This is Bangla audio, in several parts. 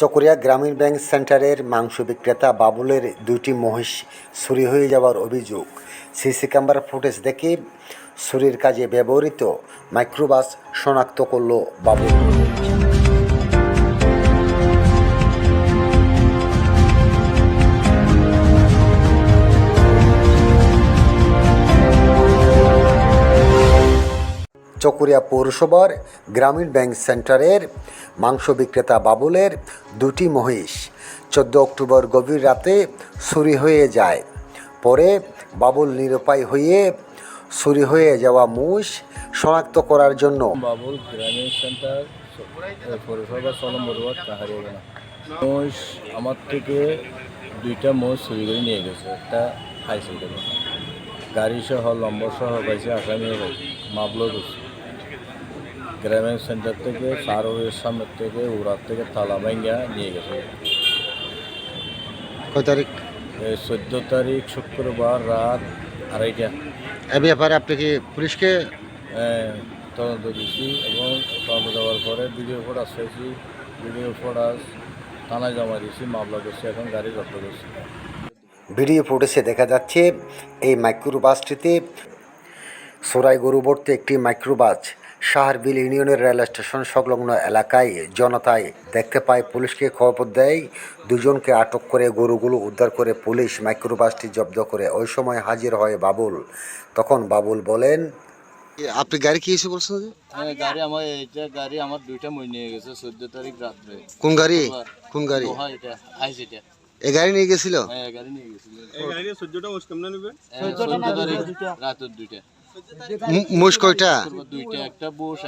চকরিয়া গ্রামীণ ব্যাংক সেন্টারের মাংস বিক্রেতা বাবুলের দুইটি মহিষ চুরি হয়ে যাওয়ার অভিযোগ। সিসি ক্যামেরার ফুটেজ দেখে চুরির কাজে ব্যবহৃত মাইক্রোবাস শনাক্ত করল বাবুল। চকুরিয়া পৌরসভার গ্রামীণ ব্যাংক সেন্টারের মাংস বিক্রেতা বাবুলের দুটি মহিষ চোদ্দ অক্টোবর গভীর রাতে চুরি হয়ে যায়। পরে বাবুল নিরুপায় হয়ে চুরি হয়ে যাওয়া মুষ শনাক্ত করার জন্য বাবুল গ্রামীণ সেন্টার পৌরসভা সলম বড়ুয়ার কাহারিয়ানা মোষ আমার থেকে দুইটা মোষ চুরি করে নিয়ে গেছে, একটা খাইছে করে গাড়ি সহ লম্বর সহ পাইছে আসামি পাইছে মাপলো করছে গ্রামীণ সেন্টার থেকে সারোয়ের সামনের থেকে উড়ার থেকে তালা ভাঙ্গা নিয়ে গেছে। কয় তারিখ? এই চোদ্দ তারিখ শুক্রবার রাত আড়াইটা। এ ব্যাপারে আপনি কি পুলিশকে তদন্ত দিচ্ছি এবং তদন্ত দেওয়ার পরে ভিডিও ফুটাজ পেয়েছি। ভিডিও ফুটাজ থানায় জমা দিয়েছি মামলা করছি এখন গাড়ি জব্দ করছি। ভিডিও ফুটেজে দেখা যাচ্ছে এই মাইক্রোবাসটিতে সোরাই গরুবর্তী একটি মাইক্রোবাস শাহরবিল ইউনিয়নের রেল স্টেশন সংলগ্ন এলাকায় জনতায় দেখতে পায় পুলিশকে খবর দেয় দুজনকে আটক করে গরুগুলো উদ্ধার করে পুলিশ মাইক্রোবাসটি জব্দ করে। ওই সময় হাজির হয় বাবুল। তখন বাবুল বলেন আপনি গাড়ি কি এসে বলছেন? হ্যাঁ গাড়ি আমার এইটা গাড়ি আমার দুইটা মই নিয়ে গেছে চোদ্দ তারিখ রাত্রে। কোন গাড়ি? কোন গাড়ি? লোহা এটা আইস এটা। এই গাড়ি নিয়ে গেছিল? হ্যাঁ গাড়ি নিয়ে গেছিল। এই গাড়ি চোদ্দটা ওস কেমন নেবে? হ্যাঁ, চোদ্দ তারিখ রাতের দুইটা। মুশ কয়টা মোষ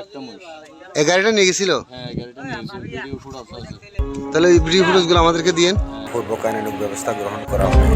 এই গাড়িটা নিয়ে গেছিল? তাহলে এই ভিডিও ফুটেজগুলো আমাদেরকে দিয়েন। ব্যবস্থা গ্রহণ করা হবে